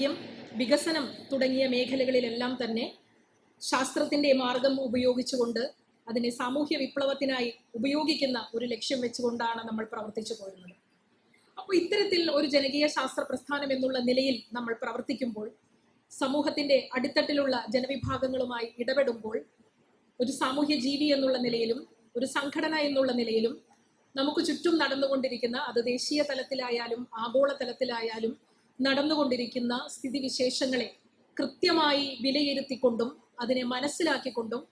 ആരോഗ്യം വികസനം തുടങ്ങിയ മേഖലകളിലെല്ലാം തന്നെ ശാസ്ത്രത്തിന്റെ മാർഗം ഉപയോഗിച്ചുകൊണ്ട് അതിനെ സാമൂഹ്യ വിപ്ലവത്തിനായി ഉപയോഗിക്കുന്ന ഒരു ലക്ഷ്യം വെച്ചുകൊണ്ടാണ് നമ്മൾ പ്രവർത്തിച്ചു പോരുന്നത് അപ്പോൾ ഇത്തരത്തിൽ ഒരു ജനകീയ ശാസ്ത്ര പ്രസ്ഥാനം എന്നുള്ള നിലയിൽ നമ്മൾ പ്രവർത്തിക്കുമ്പോൾ സമൂഹത്തിന്റെ അടിത്തട്ടിലുള്ള ജനവിഭാഗങ്ങളുമായി ഇടപെടുമ്പോൾ ഒരു സാമൂഹ്യ ജീവി എന്നുള്ള നിലയിലും ഒരു സംഘടന എന്നുള്ള നിലയിലും നമുക്ക് ചുറ്റും നടന്നുകൊണ്ടിരിക്കുന്ന അത് ദേശീയ തലത്തിലായാലും ആഗോള തലത്തിലായാലും നടന്നുകൊണ്ടിരിക്കുന്ന സ്ഥിതിവിശേഷങ്ങളെ കൃത്യമായി വിലയിരുത്തിക്കൊണ്ടും അതിനെ മനസ്സിലാക്കിക്കൊണ്ടും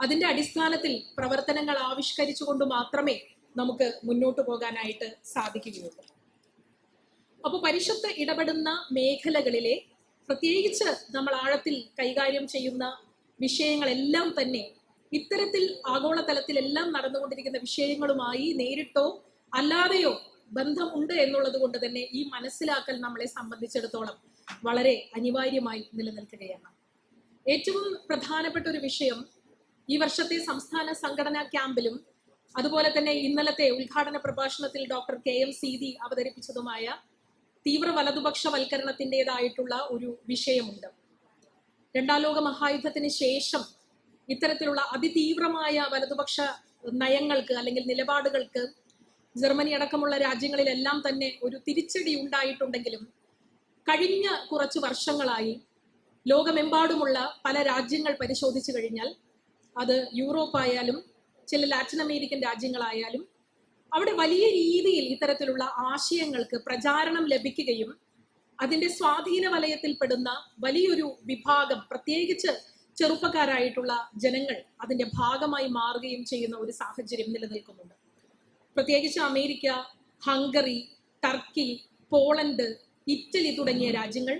അതിന്റെ അടിസ്ഥാനത്തിൽ പ്രവർത്തനങ്ങൾ ആവിഷ്കരിച്ചുകൊണ്ട് മാത്രമേ നമുക്ക് മുന്നോട്ട് പോകാനായിട്ട് സാധിക്കുകയുള്ളൂ. അപ്പോൾ പരിഷത്ത് ഇടപെടുന്ന മേഖലകളിലെ പ്രത്യേകിച്ച് നമ്മൾ ആഴത്തിൽ കൈകാര്യം ചെയ്യുന്ന വിഷയങ്ങളെല്ലാം തന്നെ ഇത്തരത്തിൽ ആഗോളതലത്തിലെല്ലാം നടന്നുകൊണ്ടിരിക്കുന്ന വിഷയങ്ങളുമായി നേരിട്ടോ അല്ലാതെയോ ബന്ധമുണ്ട് എന്നുള്ളത് കൊണ്ട് തന്നെ ഈ മനസ്സിലാക്കൽ നമ്മളെ സംബന്ധിച്ചിടത്തോളം വളരെ അനിവാര്യമായി നിലനിൽക്കുകയാണ്. ഏറ്റവും പ്രധാനപ്പെട്ട ഒരു വിഷയം ഈ വർഷത്തെ സംസ്ഥാന സംഘടനാ ക്യാമ്പിലും അതുപോലെ തന്നെ ഇന്നലത്തെ ഉദ്ഘാടന പ്രഭാഷണത്തിൽ ഡോക്ടർ കെ എം സീതി അവതരിപ്പിച്ചതുമായ തീവ്ര വലതുപക്ഷ വലതുപക്ഷവൽക്കരണത്തിന്റെതായിട്ടുള്ള ഒരു വിഷയമുണ്ട്. രണ്ടാം ലോക മഹായുദ്ധത്തിന് ശേഷം ഇത്തരത്തിലുള്ള അതിതീവ്രമായ വലതുപക്ഷ നയങ്ങൾക്ക് അല്ലെങ്കിൽ നിലപാടുകൾക്ക് ജർമ്മനി അടക്കമുള്ള രാജ്യങ്ങളിലെല്ലാം തന്നെ ഒരു തിരിച്ചടി ഉണ്ടായിട്ടുണ്ടെങ്കിലും കഴിഞ്ഞ കുറച്ച് വർഷങ്ങളായി ലോകമെമ്പാടുമുള്ള പല രാജ്യങ്ങൾ പരിശോധിച്ചു കഴിഞ്ഞാൽ അത് യൂറോപ്പ് ആയാലും ചില ലാറ്റിൻ അമേരിക്കൻ രാജ്യങ്ങളായാലും അവിടെ വലിയ രീതിയിൽ ഇത്തരത്തിലുള്ള ആശയങ്ങൾക്ക് പ്രചാരണം ലഭിക്കുകയും അതിന്റെ സ്വാധീന വലയത്തിൽപ്പെടുന്ന വലിയൊരു വിഭാഗം പ്രത്യേകിച്ച് ചെറുപ്പക്കാരായിട്ടുള്ള ജനങ്ങൾ അതിന്റെ ഭാഗമായി മാറുകയും ചെയ്യുന്ന ഒരു സാഹചര്യം നിലനിൽക്കുന്നുണ്ട്. പ്രത്യേകിച്ച് America Hungary Turkey Poland Italy തുടങ്ങിയ രാജ്യങ്ങൾ.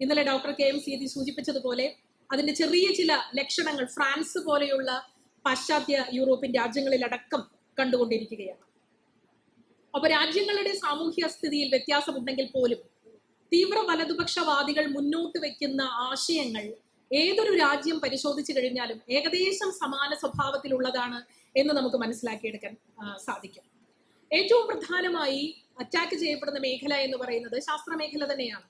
ഇന്നലെ ഡോക്ടർ കെ എം സീതി സൂചിപ്പിച്ചതുപോലെ അതിന്റെ ചെറിയ ചില ലക്ഷണങ്ങൾ ഫ്രാൻസ് പോലെയുള്ള പാശ്ചാത്യ യൂറോപ്യൻ രാജ്യങ്ങളിലടക്കം കണ്ടുകൊണ്ടിരിക്കുകയാണ്. അപ്പൊ രാജ്യങ്ങളുടെ സാമൂഹ്യ സ്ഥിതിയിൽ വ്യത്യാസമുണ്ടെങ്കിൽ പോലും തീവ്ര വലതുപക്ഷവാദികൾ മുന്നോട്ട് വെക്കുന്ന ആശയങ്ങൾ ഏതൊരു രാജ്യം പരിശോധിച്ചു കഴിഞ്ഞാലും ഏകദേശം സമാന സ്വഭാവത്തിലുള്ളതാണ് എന്ന് നമുക്ക് മനസ്സിലാക്കിയെടുക്കാൻ സാധിക്കും. ഏറ്റവും പ്രധാനമായി അറ്റാക്ക് ചെയ്യപ്പെടുന്ന മേഖല എന്ന് പറയുന്നത് ശാസ്ത്ര മേഖല തന്നെയാണ്.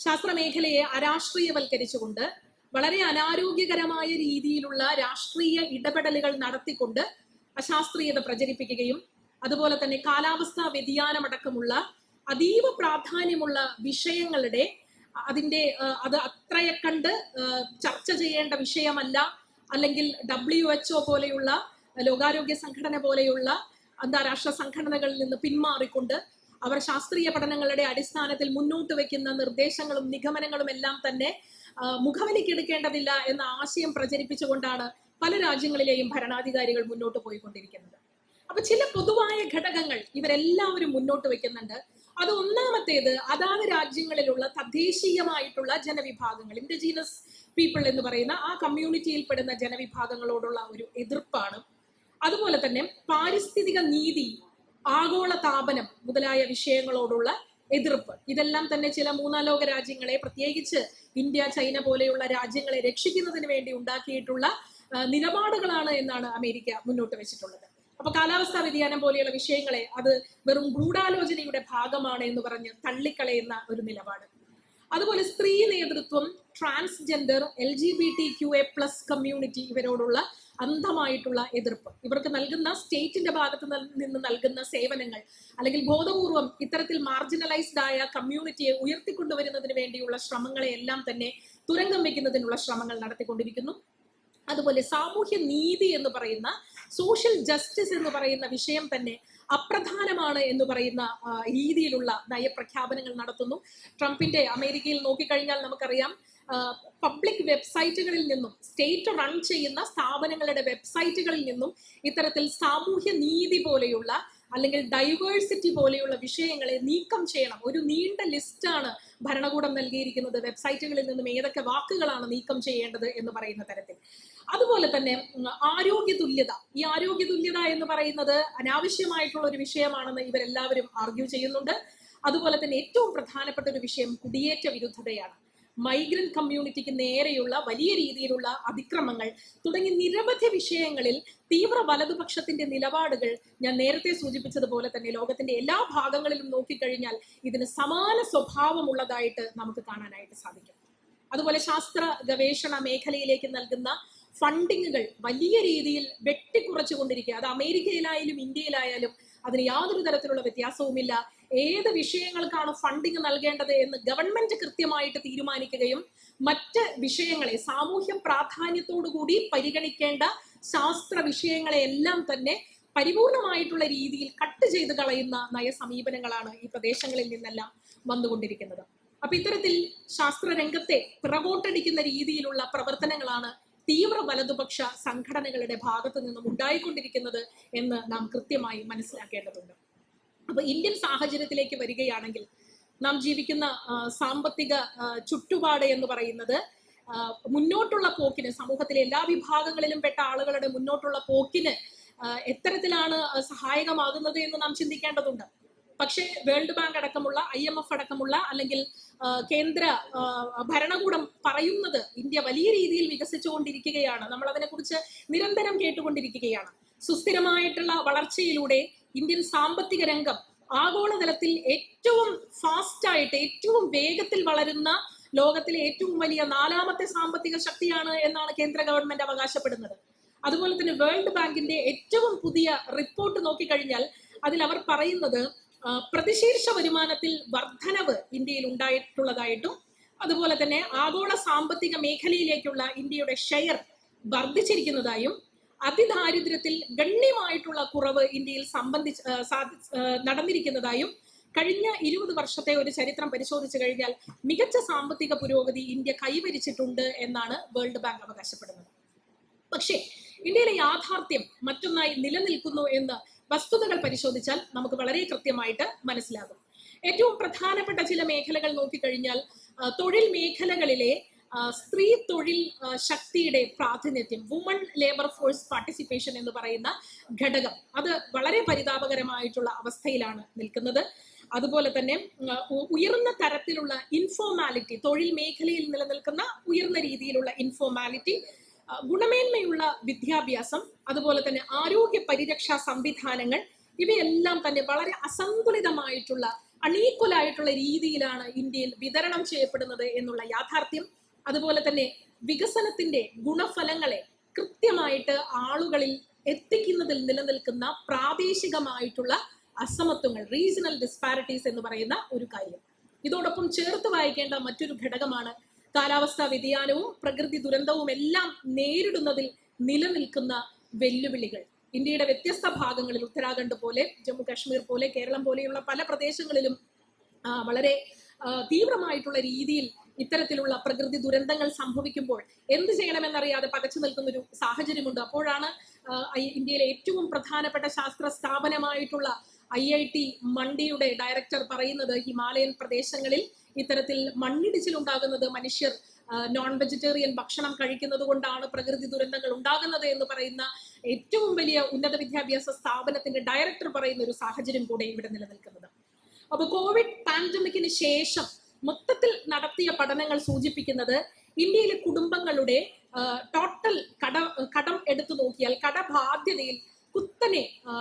ശാസ്ത്ര മേഖലയെ അരാഷ്ട്രീയവൽക്കരിച്ചുകൊണ്ട് വളരെ അനാരോഗ്യകരമായ രീതിയിലുള്ള രാഷ്ട്രീയ ഇടപെടലുകൾ നടത്തിക്കൊണ്ട് അശാസ്ത്രീയത പ്രചരിപ്പിക്കുകയും അതുപോലെ തന്നെ കാലാവസ്ഥാ വ്യതിയാനമടക്കമുള്ള അതീവ പ്രാധാന്യമുള്ള വിഷയങ്ങളുടെ അതിന്റെ അത് അത്രയെ കണ്ട് ചർച്ച ചെയ്യേണ്ട വിഷയമല്ല അല്ലെങ്കിൽ ഡബ്ല്യു എച്ച് ഒ പോലെയുള്ള ലോകാരോഗ്യ സംഘടന പോലെയുള്ള അന്താരാഷ്ട്ര സംഘടനകളിൽ നിന്ന് പിന്മാറിക്കൊണ്ട് അവർ ശാസ്ത്രീയ പഠനങ്ങളുടെ അടിസ്ഥാനത്തിൽ മുന്നോട്ട് വെക്കുന്ന നിർദ്ദേശങ്ങളും നിഗമനങ്ങളും എല്ലാം തന്നെ മുഖവലിക്കെടുക്കേണ്ടതില്ല മുഖവിലിക്കെടുക്കേണ്ടതില്ല എന്ന ആശയം പ്രചരിപ്പിച്ചുകൊണ്ടാണ് പല രാജ്യങ്ങളിലെയും ഭരണാധികാരികൾ മുന്നോട്ട് പോയിക്കൊണ്ടിരിക്കുന്നത്. അപ്പൊ ചില പൊതുവായ ഘടകങ്ങൾ ഇവരെല്ലാവരും മുന്നോട്ട് വെക്കുന്നുണ്ട്. അത് ഒന്നാമത്തേത് അതാത് രാജ്യങ്ങളിലുള്ള തദ്ദേശീയമായിട്ടുള്ള ജനവിഭാഗങ്ങൾ. ഇൻഡിജീനസ് പീപ്പിൾ എന്ന് പറയുന്ന ആ കമ്മ്യൂണിറ്റിയിൽപ്പെടുന്ന ജനവിഭാഗങ്ങളോടുള്ള ഒരു എതിർപ്പാണ്. അതുപോലെ തന്നെ പാരിസ്ഥിതിക നീതി ആഗോള താപനം മുതലായ വിഷയങ്ങളോടുള്ള എതിർപ്പ്. ഇതെല്ലാം തന്നെ ചില മൂന്നാം ലോക രാജ്യങ്ങളെ പ്രത്യേകിച്ച് ഇന്ത്യ ചൈന പോലെയുള്ള രാജ്യങ്ങളെ രക്ഷിക്കുന്നതിന് വേണ്ടി ഉണ്ടാക്കിയിട്ടുള്ള നിലപാടുകളാണ് എന്നാണ് അമേരിക്ക മുന്നോട്ട് വെച്ചിട്ടുള്ളത്. അപ്പൊ കാലാവസ്ഥാ വ്യതിയാനം പോലെയുള്ള വിഷയങ്ങളെ അത് വെറും ഗൂഢാലോചനയുടെ ഭാഗമാണ് എന്ന് പറഞ്ഞ് തള്ളിക്കളയുന്ന ഒരു നിലപാട്. അതുപോലെ സ്ത്രീ നേതൃത്വം transgender L G B T Q A plus community ഇവരോടുള്ള അന്ധമായിട്ടുള്ള എതിർപ്പ്. ഇവർക്ക് നൽകുന്ന സ്റ്റേറ്റിന്റെ ഭാഗത്ത് നിന്ന് നൽകുന്ന സേവനങ്ങൾ അല്ലെങ്കിൽ ബോധപൂർവം ഇത്തരത്തിൽ മാർജിനലൈസ്ഡ് ആയ കമ്മ്യൂണിറ്റിയെ ഉയർത്തിക്കൊണ്ടുവരുന്നതിന് വേണ്ടിയുള്ള ശ്രമങ്ങളെ എല്ലാം തന്നെ തുരങ്കം വെക്കുന്നതിനുള്ള ശ്രമങ്ങൾ നടത്തിക്കൊണ്ടിരിക്കുന്നു. അതുപോലെ സാമൂഹ്യ നീതി എന്ന് പറയുന്ന സോഷ്യൽ ജസ്റ്റിസ് എന്ന് പറയുന്ന വിഷയം തന്നെ അപ്രധാനമാണ് എന്ന് പറയുന്ന രീതിയിലുള്ള നയപ്രഖ്യാപനങ്ങൾ നടത്തുന്നു. ട്രംപിന്റെ അമേരിക്കയിൽ നോക്കിക്കഴിഞ്ഞാൽ നമുക്കറിയാം പബ്ലിക് വെബ്സൈറ്റുകളിൽ നിന്നും സ്റ്റേറ്റ് റൺ ചെയ്യുന്ന സ്ഥാപനങ്ങളുടെ വെബ്സൈറ്റുകളിൽ നിന്നും ഇത്തരത്തിൽ സാമൂഹ്യ നീതി പോലെയുള്ള അല്ലെങ്കിൽ ഡൈവേഴ്സിറ്റി പോലെയുള്ള വിഷയങ്ങളെ നീക്കം ചെയ്യണം. ഒരു നീണ്ട ലിസ്റ്റാണ് ഭരണകൂടം നൽകിയിരിക്കുന്നത്. വെബ്സൈറ്റുകളിൽ നിന്നും ഏതൊക്കെ വാക്കുകളാണ് നീക്കം ചെയ്യേണ്ടത് എന്ന് പറയുന്ന തരത്തിൽ. അതുപോലെ തന്നെ ആരോഗ്യ തുല്യത ഈ ആരോഗ്യ തുല്യത എന്ന് പറയുന്നത് അനാവശ്യമായിട്ടുള്ള ഒരു വിഷയമാണെന്ന് ഇവരെല്ലാവരും ആർഗ്യൂ ചെയ്യുന്നുണ്ട്. അതുപോലെ തന്നെ ഏറ്റവും പ്രധാനപ്പെട്ട ഒരു വിഷയം കുടിയേറ്റ വിരുദ്ധതയാണ്. മൈഗ്രന്റ് കമ്മ്യൂണിറ്റിക്ക് നേരെയുള്ള വലിയ രീതിയിലുള്ള അതിക്രമങ്ങൾ തുടങ്ങി നിരവധി വിഷയങ്ങളിൽ തീവ്ര വലതുപക്ഷത്തിന്റെ നിലപാടുകൾ ഞാൻ നേരത്തെ സൂചിപ്പിച്ചതുപോലെ തന്നെ ലോകത്തിന്റെ എല്ലാ ഭാഗങ്ങളിലും നോക്കിക്കഴിഞ്ഞാൽ ഇതിന് സമാന സ്വഭാവമുള്ളതായിട്ട് നമുക്ക് കാണാനായിട്ട് സാധിക്കും. അതുപോലെ ശാസ്ത്ര ഗവേഷണ മേഖലയിലേക്ക് നൽകുന്ന ഫണ്ടിങ്ങുകൾ വലിയ രീതിയിൽ വെട്ടിക്കുറച്ചുകൊണ്ടിരിക്കുക. അത് അമേരിക്കയിലായാലും ഇന്ത്യയിലായാലും അതിന് യാതൊരു തരത്തിലുള്ള വ്യത്യാസവുമില്ല. ഏത് വിഷയങ്ങൾക്കാണ് ഫണ്ടിങ് നൽകേണ്ടത് എന്ന് ഗവൺമെന്റ് കൃത്യമായിട്ട് തീരുമാനിക്കുകയും മറ്റ് വിഷയങ്ങളെ സാമൂഹ്യ പ്രാധാന്യത്തോടുകൂടി പരിഗണിക്കേണ്ട ശാസ്ത്ര വിഷയങ്ങളെ എല്ലാം തന്നെ പരിപൂർണമായിട്ടുള്ള രീതിയിൽ കട്ട് ചെയ്ത് കളയുന്ന നയസമീപനങ്ങളാണ് ഈ പ്രദേശങ്ങളിൽ നിന്നെല്ലാം വന്നുകൊണ്ടിരിക്കുന്നത്. അപ്പൊ ഇത്തരത്തിൽ ശാസ്ത്രരംഗത്തെ പിറകോട്ടടിക്കുന്ന രീതിയിലുള്ള പ്രവർത്തനങ്ങളാണ് തീവ്ര വലതുപക്ഷ സംഘടനകളുടെ ഭാഗത്തു നിന്നും ഉണ്ടായിക്കൊണ്ടിരിക്കുന്നത് എന്ന് നാം കൃത്യമായി മനസ്സിലാക്കേണ്ടതുണ്ട്. അപ്പൊ ഇന്ത്യൻ സാഹചര്യത്തിലേക്ക് വരികയാണെങ്കിൽ നാം ജീവിക്കുന്ന സാമ്പത്തിക ചുറ്റുപാട് എന്ന് പറയുന്നത് മുന്നോട്ടുള്ള പോക്കിന് സമൂഹത്തിലെ എല്ലാ വിഭാഗങ്ങളിലും പെട്ട ആളുകളുടെ മുന്നോട്ടുള്ള പോക്കിന് എത്തരത്തിലാണ് സഹായകമാകുന്നത് എന്ന് നാം ചിന്തിക്കേണ്ടതുണ്ട്. പക്ഷേ വേൾഡ് ബാങ്ക് അടക്കമുള്ള ഐ എം എഫ് അടക്കമുള്ള അല്ലെങ്കിൽ കേന്ദ്ര ഭരണകൂടം പറയുന്നത് ഇന്ത്യ വലിയ രീതിയിൽ വികസിച്ചുകൊണ്ടിരിക്കുകയാണ്. നമ്മൾ അതിനെക്കുറിച്ച് നിരന്തരം കേട്ടുകൊണ്ടിരിക്കുകയാണ്. സുസ്ഥിരമായിട്ടുള്ള വളർച്ചയിലൂടെ ഇന്ത്യൻ സാമ്പത്തിക രംഗം ആഗോളതലത്തിൽ ഏറ്റവും ഫാസ്റ്റ് ആയിട്ട് ഏറ്റവും വേഗത്തിൽ വളരുന്ന ലോകത്തിലെ ഏറ്റവും വലിയ നാലാമത്തെ സാമ്പത്തിക ശക്തിയാണ് എന്നാണ് കേന്ദ്ര ഗവൺമെന്റ് അവകാശപ്പെടുന്നത്. അതുപോലെ തന്നെ വേൾഡ് ബാങ്കിന്റെ ഏറ്റവും പുതിയ റിപ്പോർട്ട് നോക്കിക്കഴിഞ്ഞാൽ അതിൽ അവർ പറയുന്നത് പ്രതിശീർഷ വരുമാനത്തിൽ വർധനവ് ഇന്ത്യയിൽ ഉണ്ടായിട്ടുള്ളതായിട്ടും അതുപോലെ തന്നെ ആഗോള സാമ്പത്തിക മേഖലയിലേക്കുള്ള ഇന്ത്യയുടെ ഷെയർ വർദ്ധിച്ചിരിക്കുന്നതായും അതിദാരിദ്ര്യത്തിൽ ഗണ്യമായിട്ടുള്ള കുറവ് ഇന്ത്യയിൽ സംബന്ധിച്ച് നടന്നിരിക്കുന്നതായും കഴിഞ്ഞ ഇരുപത് വർഷത്തെ ഒരു ചരിത്രം പരിശോധിച്ചു കഴിഞ്ഞാൽ മികച്ച സാമ്പത്തിക പുരോഗതി ഇന്ത്യ കൈവരിച്ചിട്ടുണ്ട് എന്നാണ് വേൾഡ് ബാങ്ക് അവകാശപ്പെടുന്നത്. പക്ഷേ ഇന്ത്യയിലെ യാഥാർത്ഥ്യം മറ്റൊന്നായി നിലനിൽക്കുന്നു എന്ന് വസ്തുതകൾ പരിശോധിച്ചാൽ നമുക്ക് വളരെ കൃത്യമായിട്ട് മനസ്സിലാകും. ഏറ്റവും പ്രധാനപ്പെട്ട ചില മേഖലകൾ നോക്കിക്കഴിഞ്ഞാൽ തൊഴിൽ മേഖലകളിലെ സ്ത്രീ തൊഴിൽ ശക്തിയുടെ പ്രാതിനിധ്യം വുമൺ ലേബർ ഫോഴ്സ് പാർട്ടിസിപ്പേഷൻ എന്ന് പറയുന്ന ഘടകം. അത് വളരെ പരിതാപകരമായിട്ടുള്ള അവസ്ഥയിലാണ് നിൽക്കുന്നത്. അതുപോലെ തന്നെ ഉയർന്ന തരത്തിലുള്ള ഇൻഫോർമാലിറ്റി തൊഴിൽ മേഖലയിൽ നിലനിൽക്കുന്ന ഉയർന്ന രീതിയിലുള്ള ഇൻഫോർമാലിറ്റി ഗുണമേന്മയുള്ള വിദ്യാഭ്യാസം അതുപോലെ തന്നെ ആരോഗ്യ പരിരക്ഷാ സംവിധാനങ്ങൾ ഇവയെല്ലാം തന്നെ വളരെ അസന്തുലിതമായിട്ടുള്ള അണീക്വൽ ആയിട്ടുള്ള രീതിയിലാണ് ഇന്ത്യയിൽ വിതരണം ചെയ്യപ്പെടുന്നത് എന്നുള്ള യാഥാർത്ഥ്യം അതുപോലെ തന്നെ വികസനത്തിന്റെ ഗുണഫലങ്ങളെ കൃത്യമായിട്ട് ആളുകളിൽ എത്തിക്കുന്നതിൽ നിലനിൽക്കുന്ന പ്രാദേശികമായിട്ടുള്ള അസമത്വങ്ങൾ റീജിയണൽ ഡിസ്പാരിറ്റീസ് എന്ന് പറയുന്ന ഒരു കാര്യം. ഇതോടൊപ്പം ചേർത്ത് വായിക്കേണ്ട മറ്റൊരു ഘടകമാണ് കാലാവസ്ഥാ വ്യതിയാനവും പ്രകൃതി ദുരന്തവും എല്ലാം നേരിടുന്നതിൽ നിലനിൽക്കുന്ന വെല്ലുവിളികൾ. ഇന്ത്യയുടെ വ്യത്യസ്ത ഭാഗങ്ങളിൽ ഉത്തരാഖണ്ഡ് പോലെ ജമ്മു കാശ്മീർ പോലെ കേരളം പോലെയുള്ള പല പ്രദേശങ്ങളിലും വളരെ തീവ്രമായിട്ടുള്ള രീതിയിൽ ഇത്തരത്തിലുള്ള പ്രകൃതി ദുരന്തങ്ങൾ സംഭവിക്കുമ്പോൾ എന്ത് ചെയ്യണമെന്നറിയാതെ പകച്ചു നിൽക്കുന്ന ഒരു സാഹചര്യമുണ്ട്. അപ്പോഴാണ് ഇന്ത്യയിലെ ഏറ്റവും പ്രധാനപ്പെട്ട ശാസ്ത്ര സ്ഥാപനമായിട്ടുള്ള ഐ ഐ ടി മണ്ടിയുടെ ഡയറക്ടർ പറയുന്നത് ഹിമാലയൻ പ്രദേശങ്ങളിൽ ഇത്തരത്തിൽ മണ്ണിടിച്ചിലുണ്ടാകുന്നത് മനുഷ്യർ നോൺ വെജിറ്റേറിയൻ ഭക്ഷണം കഴിക്കുന്നത് കൊണ്ടാണ് പ്രകൃതി ദുരന്തങ്ങൾ ഉണ്ടാകുന്നത് എന്ന് പറയുന്ന ഏറ്റവും വലിയ ഉന്നത വിദ്യാഭ്യാസ സ്ഥാപനത്തിന്റെ ഡയറക്ടർ പറയുന്ന ഒരു സാഹചര്യം കൂടെ ഇവിടെ നിലനിൽക്കുന്നത്. അപ്പൊ കോവിഡ് പാൻഡമിക്കിന് ശേഷം മൊത്തത്തിൽ നടത്തിയ പഠനങ്ങൾ സൂചിപ്പിക്കുന്നത് ഇന്ത്യയിലെ കുടുംബങ്ങളുടെ ടോട്ടൽ കട കടം എടുത്തു നോക്കിയാൽ കടബാധ്യതയിൽ കുത്തനെ ആ,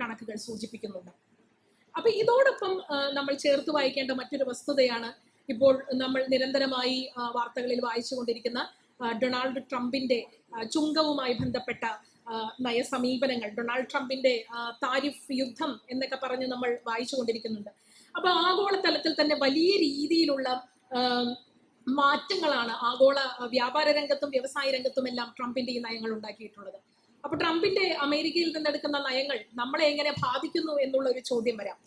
കണക്കുകൾ സൂചിപ്പിക്കുന്നുണ്ട്. അപ്പൊ ഇതോടൊപ്പം നമ്മൾ ചേർത്ത് വായിക്കേണ്ട മറ്റൊരു വസ്തുതയാണ് ഇപ്പോൾ നമ്മൾ നിരന്തരമായി വാർത്തകളിൽ വായിച്ചുകൊണ്ടിരിക്കുന്ന ഡൊണാൾഡ് ട്രംപിന്റെ ചുങ്കവുമായി ബന്ധപ്പെട്ട നയസമീപനങ്ങൾ ഡൊണാൾഡ് ട്രംപിന്റെ താരിഫ് യുദ്ധം എന്നൊക്കെ പറഞ്ഞ് നമ്മൾ വായിച്ചുകൊണ്ടിരിക്കുന്നുണ്ട്. അപ്പൊ ആഗോളതലത്തിൽ തന്നെ വലിയ രീതിയിലുള്ള മാറ്റങ്ങളാണ് ആഗോള വ്യാപാര രംഗത്തും വ്യവസായ രംഗത്തും എല്ലാം ട്രംപിന്റെ ഈ നയങ്ങൾ ഉണ്ടാക്കിയിട്ടുള്ളത്. അപ്പൊ ട്രംപിന്റെ അമേരിക്കയിൽ നിന്നെടുക്കുന്ന നയങ്ങൾ നമ്മളെ എങ്ങനെ ബാധിക്കുന്നു എന്നുള്ള ഒരു ചോദ്യം വരാം.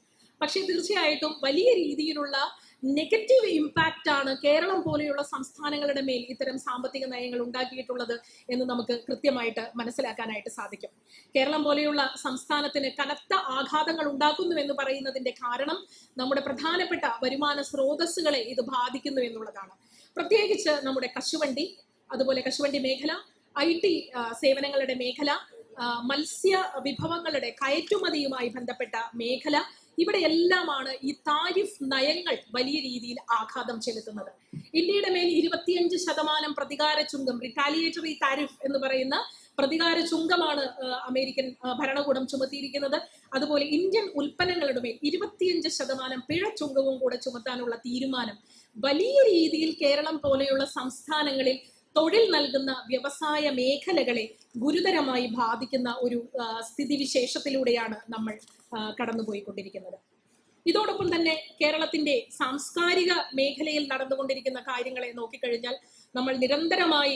പക്ഷേ തീർച്ചയായിട്ടും വലിയ രീതിയിലുള്ള നെഗറ്റീവ് ഇമ്പാക്റ്റ് ആണ് കേരളം പോലെയുള്ള സംസ്ഥാനങ്ങളുടെ മേൽ ഇത്തരം സാമ്പത്തിക നയങ്ങൾ ഉണ്ടാക്കിയിട്ടുള്ളത് എന്ന് നമുക്ക് കൃത്യമായിട്ട് മനസ്സിലാക്കാനായിട്ട് സാധിക്കും. കേരളം പോലെയുള്ള സംസ്ഥാനത്തിന് കനത്ത ആഘാതങ്ങൾ ഉണ്ടാക്കുന്നു എന്ന് പറയുന്നതിന്റെ കാരണം നമ്മുടെ പ്രധാനപ്പെട്ട വരുമാന സ്രോതസ്സുകളെ ഇത് ബാധിക്കുന്നു എന്നുള്ളതാണ്. പ്രത്യേകിച്ച് നമ്മുടെ കശുവണ്ടി അതുപോലെ കശുവണ്ടി മേഖല ഐ ടി സേവനങ്ങളുടെ മേഖല മത്സ്യ വിഭവങ്ങളുടെ കയറ്റുമതിയുമായി ബന്ധപ്പെട്ട മേഖല ഇവിടെ എല്ലാമാണ് ഈ താരിഫ് നയങ്ങൾ വലിയ രീതിയിൽ ആഘാതം ചെലുത്തുന്നത്. ഇന്ത്യയുടെ മേൽ ഇരുപത്തിയഞ്ച് ശതമാനം പ്രതികാര ചുങ്കം റിറ്റാലിയേറ്ററി താരിഫ് എന്ന് പറയുന്ന പ്രതികാര ചുങ്കമാണ് അമേരിക്കൻ ഭരണകൂടം ചുമത്തിയിരിക്കുന്നത്. അതുപോലെ ഇന്ത്യൻ ഉൽപ്പന്നങ്ങളുടെ മേൽ ഇരുപത്തിയഞ്ച് ശതമാനം പിഴ ചുങ്കവും കൂടെ ചുമത്താനുള്ള തീരുമാനം വലിയ രീതിയിൽ കേരളം പോലെയുള്ള സംസ്ഥാനങ്ങളിൽ തൊഴിൽ നൽകുന്ന വ്യവസായ മേഖലകളെ ഗുരുതരമായി ബാധിക്കുന്ന ഒരു സ്ഥിതിവിശേഷത്തിലൂടെയാണ് നമ്മൾ കടന്നുപോയിക്കൊണ്ടിരിക്കുന്നത്. ഇതോടൊപ്പം തന്നെ കേരളത്തിന്റെ സാംസ്കാരിക മേഖലയിൽ നടന്നുകൊണ്ടിരിക്കുന്ന കാര്യങ്ങളെ നോക്കിക്കഴിഞ്ഞാൽ നമ്മൾ നിരന്തരമായി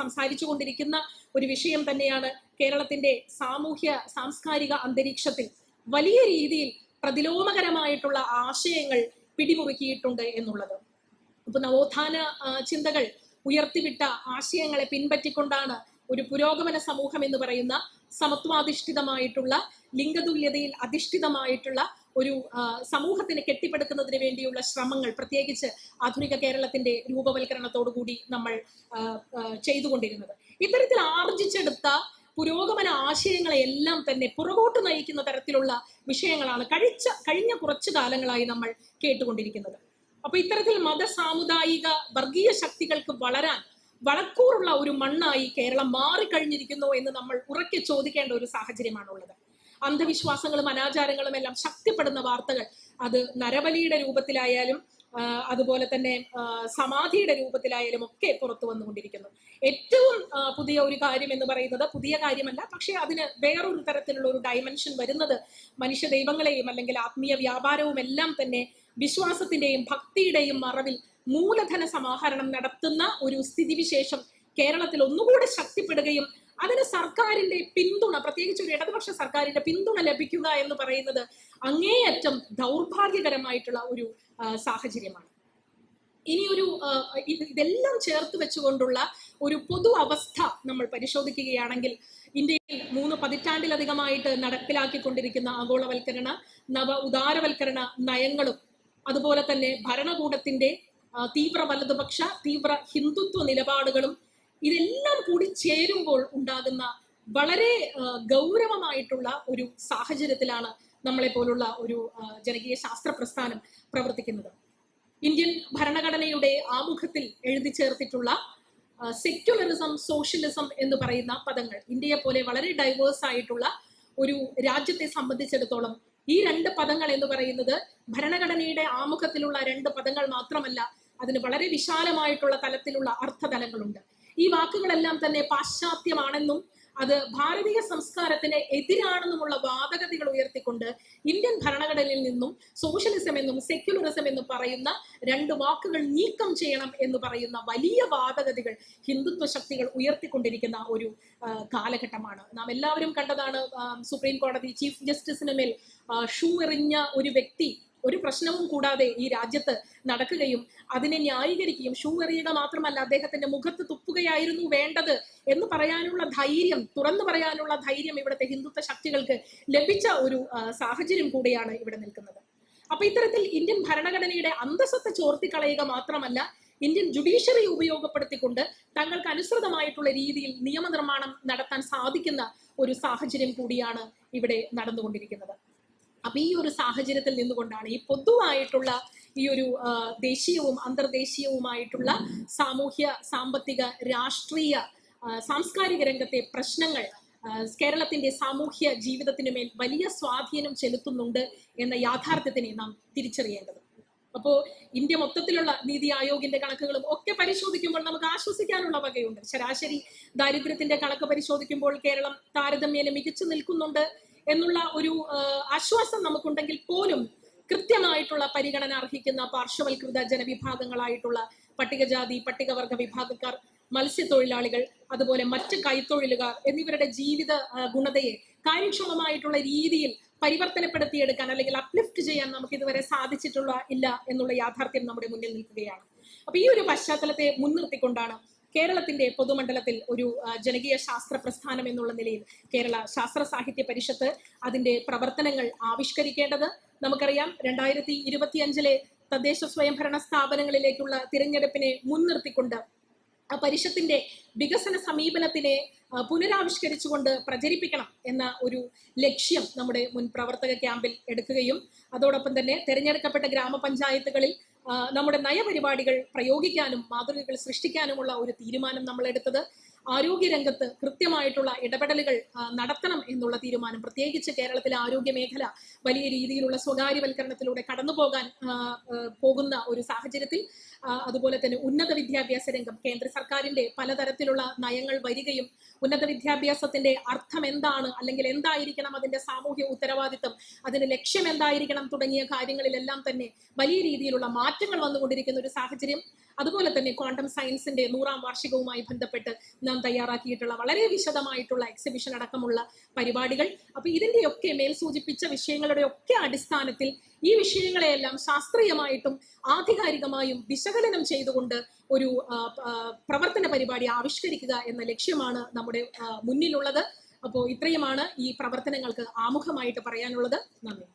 സംസാരിച്ചു കൊണ്ടിരിക്കുന്ന ഒരു വിഷയം തന്നെയാണ് കേരളത്തിന്റെ സാമൂഹ്യ സാംസ്കാരിക അന്തരീക്ഷത്തിൽ വലിയ രീതിയിൽ പ്രതിലോമകരമായിട്ടുള്ള ആശയങ്ങൾ പിടിമുറുക്കിയിട്ടുണ്ട് എന്നുള്ളത്. അപ്പൊ നവോത്ഥാന ചിന്തകൾ ഉയർത്തിവിട്ട ആശയങ്ങളെ പിൻപറ്റിക്കൊണ്ടാണ് ഒരു പുരോഗമന സമൂഹം എന്ന് പറയുന്ന സമത്വാധിഷ്ഠിതമായിട്ടുള്ള ലിംഗതുല്യതയിൽ അധിഷ്ഠിതമായിട്ടുള്ള ഒരു സമൂഹത്തിനെ കെട്ടിപ്പടുക്കുന്നതിന് വേണ്ടിയുള്ള ശ്രമങ്ങൾ പ്രത്യേകിച്ച് ആധുനിക കേരളത്തിന്റെ രൂപവൽക്കരണത്തോടുകൂടി നമ്മൾ ചെയ്തുകൊണ്ടിരുന്നത്. ഇത്തരത്തിൽ ആർജിച്ചെടുത്ത പുരോഗമന ആശയങ്ങളെ എല്ലാം തന്നെ പുറകോട്ട് നയിക്കുന്ന തരത്തിലുള്ള വിഷയങ്ങളാണ് കഴിച്ച കഴിഞ്ഞ കുറച്ചു കാലങ്ങളായി നമ്മൾ കേട്ടുകൊണ്ടിരിക്കുന്നത്. അപ്പൊ ഇത്തരത്തിൽ മത സാമുദായിക വർഗീയ ശക്തികൾക്ക് വളരാൻ വളക്കൂറുള്ള ഒരു മണ്ണായി കേരളം മാറിക്കഴിഞ്ഞിരിക്കുന്നു എന്ന് നമ്മൾ ഉറക്കെ ചോദിക്കേണ്ട ഒരു സാഹചര്യമാണുള്ളത്. അന്ധവിശ്വാസങ്ങളും അനാചാരങ്ങളും എല്ലാം ശക്തിപ്പെടുന്ന വാർത്തകൾ അത് നരബലിയുടെ രൂപത്തിലായാലും അതുപോലെ തന്നെ സമാധിയുടെ രൂപത്തിലായാലും ഒക്കെ പുറത്തു വന്നുകൊണ്ടിരിക്കുന്നു. ഏറ്റവും പുതിയ ഒരു കാര്യം എന്ന് പറയുന്നത് പുതിയ കാര്യമല്ല പക്ഷേ അതിന് വേറൊരു തരത്തിലുള്ള ഒരു ഡയമെൻഷൻ വരുന്നത് മനുഷ്യ ദൈവങ്ങളെയും അല്ലെങ്കിൽ ആത്മീയ വ്യാപാരവും എല്ലാം തന്നെ വിശ്വാസത്തിന്റെയും ഭക്തിയുടെയും മറവിൽ മൂലധന സമാഹരണം നടത്തുന്ന ഒരു സ്ഥിതിവിശേഷം കേരളത്തിൽ ഒന്നുകൂടെ ശക്തിപ്പെടുകയും അതിന് സർക്കാരിന്റെ പിന്തുണ പ്രത്യേകിച്ച് ഒരു ഇടതുപക്ഷ സർക്കാരിന്റെ പിന്തുണ ലഭിക്കുക എന്ന് പറയുന്നത് അങ്ങേയറ്റം ദൗർഭാഗ്യകരമായിട്ടുള്ള ഒരു സാഹചര്യമാണ്. ഒരു ഇതെല്ലാം ചേർത്ത് വെച്ചുകൊണ്ടുള്ള ഒരു പൊതു അവസ്ഥ നമ്മൾ പരിശോധിക്കുകയാണെങ്കിൽ ഇന്ത്യയിൽ മൂന്ന് പതിറ്റാണ്ടിലധികമായിട്ട് നടപ്പിലാക്കിക്കൊണ്ടിരിക്കുന്ന ആഗോളവൽക്കരണ നവ ഉദാരവൽക്കരണ നയങ്ങളും അതുപോലെ തന്നെ ഭരണകൂടത്തിന്റെ തീവ്ര വലതുപക്ഷ തീവ്ര ഹിന്ദുത്വ നിലപാടുകളും ഇതെല്ലാം കൂടി ചേരുമ്പോൾ ഉണ്ടാകുന്ന വളരെ ഗൗരവമായിട്ടുള്ള ഒരു സാഹചര്യത്തിലാണ് നമ്മളെ പോലുള്ള ഒരു ജനകീയ ശാസ്ത്ര പ്രസ്ഥാനം പ്രവർത്തിക്കുന്നത്. ഇന്ത്യൻ ഭരണഘടനയുടെ ആമുഖത്തിൽ എഴുതി ചേർത്തിട്ടുള്ള സെക്യുലറിസം സോഷ്യലിസം എന്ന് പറയുന്ന പദങ്ങൾ ഇന്ത്യയെ പോലെ വളരെ ഡൈവേഴ്സ് ആയിട്ടുള്ള ഒരു രാജ്യത്തെ സംബന്ധിച്ചിടത്തോളം ഈ രണ്ട് പദങ്ങൾ എന്ന് പറയുന്നത് ഭരണഘടനയുടെ ആമുഖത്തിലുള്ള രണ്ട് പദങ്ങൾ മാത്രമല്ല അതിന് വളരെ വിശാലമായിട്ടുള്ള തലത്തിലുള്ള അർത്ഥതലങ്ങളുണ്ട്. ഈ വാക്കുകളെല്ലാം തന്നെ പാശ്ചാത്യമാണെന്നും അത് ഭാരതീയ സംസ്കാരത്തിന് എതിരാണെന്നുമുള്ള വാദഗതികൾ ഉയർത്തിക്കൊണ്ട് ഇന്ത്യൻ ഭരണഘടനയിൽ നിന്നും സോഷ്യലിസം എന്നും സെക്യുലറിസം എന്നും പറയുന്ന രണ്ട് വാക്കുകൾ നീക്കം ചെയ്യണം എന്ന് പറയുന്ന വലിയ വാദഗതികൾ ഹിന്ദുത്വ ശക്തികൾ ഉയർത്തിക്കൊണ്ടിരിക്കുന്ന ഒരു കാലഘട്ടമാണ്. നാം എല്ലാവരും കണ്ടതാണ് സുപ്രീം കോടതി ചീഫ് ജസ്റ്റിസിന് മേൽ ഷൂ എറിഞ്ഞ ഒരു വ്യക്തി ഒരു പ്രശ്നവും കൂടാതെ ഈ രാജ്യത്ത് നടക്കുകയും അതിനെ ന്യായീകരിക്കുകയും ഷൂ എറിയുക മാത്രമല്ല അദ്ദേഹത്തിന്റെ മുഖത്ത് തുപ്പുകയായിരുന്നു വേണ്ടത് എന്ന് പറയാനുള്ള ധൈര്യം തുറന്നു പറയാനുള്ള ധൈര്യം ഇവിടുത്തെ ഹിന്ദുത്വ ശക്തികൾക്ക് ലഭിച്ച ഒരു സാഹചര്യം കൂടിയാണ് ഇവിടെ നിൽക്കുന്നത്. അപ്പൊ ഇത്തരത്തിൽ ഇന്ത്യൻ ഭരണഘടനയുടെ അന്തസ്സത്തെ ചോർത്തിക്കളയുക മാത്രമല്ല ഇന്ത്യൻ ജുഡീഷ്യറി ഉപയോഗപ്പെടുത്തിക്കൊണ്ട് തങ്ങൾക്ക് അനുസൃതമായിട്ടുള്ള രീതിയിൽ നിയമനിർമ്മാണം നടത്താൻ സാധിക്കുന്ന ഒരു സാഹചര്യം കൂടിയാണ് ഇവിടെ നടന്നുകൊണ്ടിരിക്കുന്നത്. അപ്പൊ ഈ ഒരു സാഹചര്യത്തിൽ നിന്നുകൊണ്ടാണ് ഈ പൊതുവായിട്ടുള്ള ഈ ഒരു ദേശീയവും അന്തർദേശീയവുമായിട്ടുള്ള സാമൂഹ്യ സാമ്പത്തിക രാഷ്ട്രീയ സാംസ്കാരിക രംഗത്തെ പ്രശ്നങ്ങൾ കേരളത്തിന്റെ സാമൂഹ്യ ജീവിതത്തിന് മേൽ വലിയ സ്വാധീനം ചെലുത്തുന്നുണ്ട് എന്ന യാഥാർത്ഥ്യത്തിനെ നാം തിരിച്ചറിയേണ്ടത് അപ്പോ ഇന്ത്യ മൊത്തത്തിലുള്ള നീതി ആയോഗിന്റെ കണക്കുകളും ഒക്കെ പരിശോധിക്കുമ്പോൾ നമുക്ക് ആശ്വസിക്കാനുള്ള വകയുണ്ട്. ശരാശരി ദാരിദ്ര്യത്തിന്റെ കണക്ക് പരിശോധിക്കുമ്പോൾ കേരളം താരതമ്യേന മികച്ചു നിൽക്കുന്നുണ്ട്. എന്നുള്ള ഒരു ആശ്വാസം നമുക്കുണ്ടെങ്കിൽ പോലും കൃത്യമായിട്ടുള്ള പരിഗണന അർഹിക്കുന്ന പാർശ്വവൽകൃത ജനവിഭാഗങ്ങളായിട്ടുള്ള പട്ടികജാതി പട്ടികവർഗ വിഭാഗക്കാർ മത്സ്യത്തൊഴിലാളികൾ അതുപോലെ മറ്റ് കൈത്തൊഴിലുകാർ എന്നിവരുടെ ജീവിത ഗുണതയെ കാര്യക്ഷമമായിട്ടുള്ള രീതിയിൽ പരിവർത്തനപ്പെടുത്തിയെടുക്കാൻ അല്ലെങ്കിൽ അപ്ലിഫ്റ്റ് ചെയ്യാൻ നമുക്ക് ഇതുവരെ സാധിച്ചിട്ടുള്ള ഇല്ല എന്നുള്ള യാഥാർത്ഥ്യം നമ്മുടെ മുന്നിൽ നിൽക്കുകയാണ്. അപ്പൊ ഈ ഒരു പശ്ചാത്തലത്തെ മുൻനിർത്തിക്കൊണ്ടാണ് കേരളത്തിന്റെ പൊതുമണ്ഡലത്തിൽ ഒരു ജനകീയ ശാസ്ത്ര പ്രസ്ഥാനം എന്നുള്ള നിലയിൽ കേരള ശാസ്ത്ര സാഹിത്യ പരിഷത്ത് അതിന്റെ പ്രവർത്തനങ്ങൾ ആവിഷ്കരിക്കേണ്ടത് നമുക്കറിയാം രണ്ടായിരത്തി ഇരുപത്തിയഞ്ചിലെ തദ്ദേശ സ്വയംഭരണ സ്ഥാപനങ്ങളിലേക്കുള്ള തിരഞ്ഞെടുപ്പിനെ മുൻനിർത്തിക്കൊണ്ട് ആ പരിഷത്തിന്റെ വികസന സമീപനത്തിനെ പുനരാവിഷ്കരിച്ചുകൊണ്ട് പ്രചരിപ്പിക്കണം എന്ന ഒരു ലക്ഷ്യം നമ്മുടെ മുൻ പ്രവർത്തക ക്യാമ്പിൽ എടുക്കുകയും അതോടൊപ്പം തന്നെ തെരഞ്ഞെടുക്കപ്പെട്ട ഗ്രാമപഞ്ചായത്തുകളിൽ നമ്മുടെ നയപരിപാടികൾ പ്രയോഗിക്കാനും മാതൃകകൾ സൃഷ്ടിക്കാനുമുള്ള ഒരു തീരുമാനം നമ്മൾ എടുത്തത് ആരോഗ്യരംഗത്ത് കൃത്യമായിട്ടുള്ള ഇടപെടലുകൾ നടത്തണം എന്നുള്ള തീരുമാനം. പ്രത്യേകിച്ച് കേരളത്തിലെ ആരോഗ്യ മേഖല വലിയ രീതിയിലുള്ള സ്വകാര്യവൽക്കരണത്തിലൂടെ കടന്നു പോകാൻ പോകുന്ന ഒരു സാഹചര്യത്തിൽ അതുപോലെ തന്നെ ഉന്നത വിദ്യാഭ്യാസ രംഗം കേന്ദ്ര സർക്കാരിന്റെ പലതരത്തിലുള്ള നയങ്ങൾ വരികയും ഉന്നത വിദ്യാഭ്യാസത്തിന്റെ അർത്ഥം എന്താണ്? അല്ലെങ്കിൽ എന്തായിരിക്കണം അതിന്റെ സാമൂഹ്യ ഉത്തരവാദിത്തം? അതിന്റെ ലക്ഷ്യം എന്തായിരിക്കണം തുടങ്ങിയ കാര്യങ്ങളിലെല്ലാം തന്നെ വലിയ രീതിയിലുള്ള മാറ്റങ്ങൾ വന്നുകൊണ്ടിരിക്കുന്ന ഒരു സാഹചര്യം. അതുപോലെ തന്നെ ക്വാണ്ടം സയൻസിന്റെ നൂറാം വാർഷികവുമായി ബന്ധപ്പെട്ട് നാം തയ്യാറാക്കിയിട്ടുള്ള വളരെ വിശദമായിട്ടുള്ള എക്സിബിഷൻ അടക്കമുള്ള പരിപാടികൾ. അപ്പൊ ഇതിന്റെയൊക്കെ മേൽ സൂചിപ്പിച്ച വിഷയങ്ങളുടെ ഒക്കെ അടിസ്ഥാനത്തിൽ ഈ വിഷയങ്ങളെയെല്ലാം ശാസ്ത്രീയമായിട്ടും ആധികാരികമായും വിശകലനം ചെയ്തുകൊണ്ട് ഒരു പ്രവർത്തന പരിപാടി ആവിഷ്കരിക്കുക എന്ന ലക്ഷ്യമാണ് നമ്മുടെ മുന്നിലുള്ളത്. അപ്പോൾ ഇത്രയുമാണ് ഈ പ്രവർത്തനങ്ങൾക്ക് ആമുഖമായിട്ട് പറയാനുള്ളത്. നന്ദി.